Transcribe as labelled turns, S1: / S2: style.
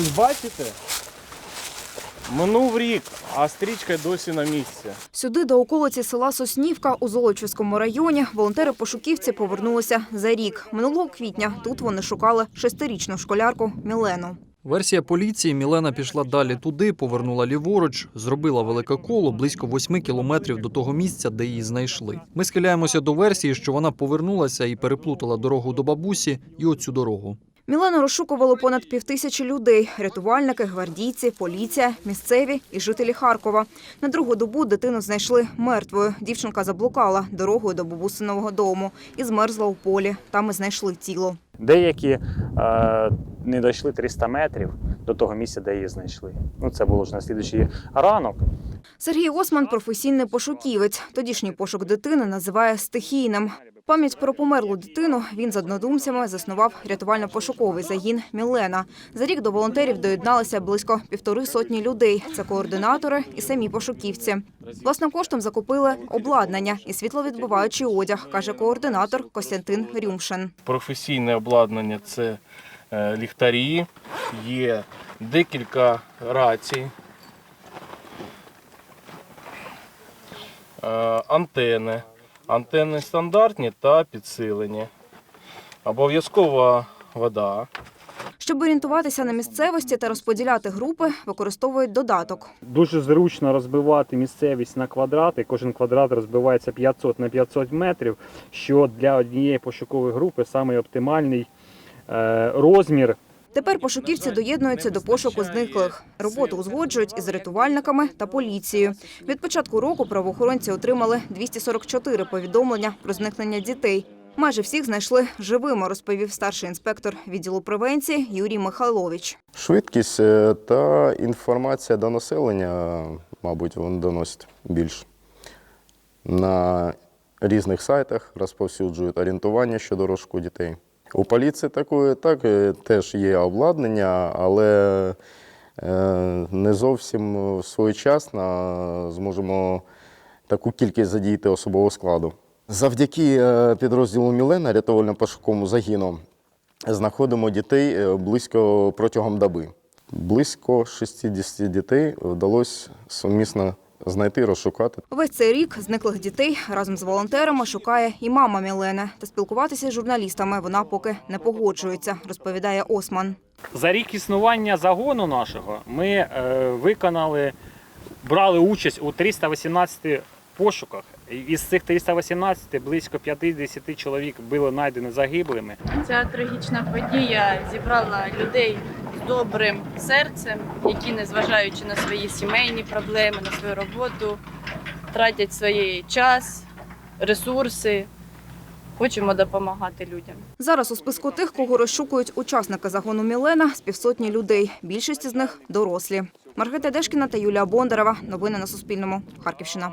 S1: Ось бачите? Минув рік, а стрічка досі на місці.
S2: Сюди до околиці села Соснівка у Золочівському районі волонтери-пошуківці повернулися за рік. Минулого квітня тут вони шукали шестирічну школярку Мілену.
S3: Версія поліції Мілена пішла далі туди, повернула ліворуч, зробила велике коло близько восьми кілометрів до того місця, де її знайшли. Ми схиляємося до версії, що вона повернулася і переплутала дорогу до бабусі і оцю дорогу.
S2: Мілену розшукувало понад півтисячі людей: рятувальники, гвардійці, поліція, місцеві і жителі Харкова. На другу добу дитину знайшли мертвою. Дівчинка заблукала дорогою до бабусинового дому і змерзла у полі. Там і знайшли тіло.
S4: Деякі е, не дійшли 300 метрів до того місця, де її знайшли. Ну, це було ж на слідуючий ранок.
S2: Сергій Осман професійний пошуківець. Тодішній пошук дитини називає стихійним. Пам'ять про померлу дитину він з однодумцями заснував рятувально-пошуковий загін Мілена. За рік до волонтерів доєдналися близько півтори сотні людей. Це координатори і самі пошуківці. Власним коштом закупили обладнання і світловідбиваючий одяг, каже координатор Костянтин Рюмшин.
S1: Професійне обладнання це е, ліхтарі, є декілька рацій, е, антени. Антени стандартні та підсилені. Обов'язкова вода.
S2: Щоб орієнтуватися на місцевості та розподіляти групи, використовують додаток.
S4: Дуже зручно розбивати місцевість на квадрати. Кожен квадрат розбивається 500 на 500 метрів, що для однієї пошукової групи самий оптимальний е, розмір.
S2: Тепер пошуківці доєднуються до пошуку зниклих. Роботу узгоджують із рятувальниками та поліцією. Від початку року правоохоронці отримали 244 повідомлення про зникнення дітей. Майже всіх знайшли живими, розповів старший інспектор відділу превенції Юрій Михайлович.
S5: Швидкість е, та інформація до населення, мабуть, вони доносять більше. На різних сайтах розповсюджують орієнтування щодо розшуку дітей. У поліції такої так е, теж є обладнання, але е, не зовсім своєчасно зможемо таку кількість задіяти особового складу. Завдяки е, підрозділу Мілена, рятувально-пошуковому загіну, знаходимо дітей близько протягом доби. Близько 60 дітей вдалося сумісно знайти, розшукати.
S2: Весь цей рік зниклих дітей разом з волонтерами шукає і мама Мілени. Та спілкуватися з журналістами вона поки не погоджується, розповідає Осман.
S6: За рік існування загону нашого ми е, виконали, брали участь у 318 пошуках. Із цих 318 близько 50 чоловік було знайдено загиблими.
S7: Ця трагічна подія зібрала людей добрим серцем, які, незважаючи на свої сімейні проблеми, на свою роботу, тратять свій час, ресурси. Хочемо допомагати людям.
S2: Зараз у списку тих, кого розшукують учасники загону Мілена, з півсотні людей. Більшість з них дорослі. Маргарита Дешкіна та Юлія Бондарева. Новини на Суспільному. Харківщина.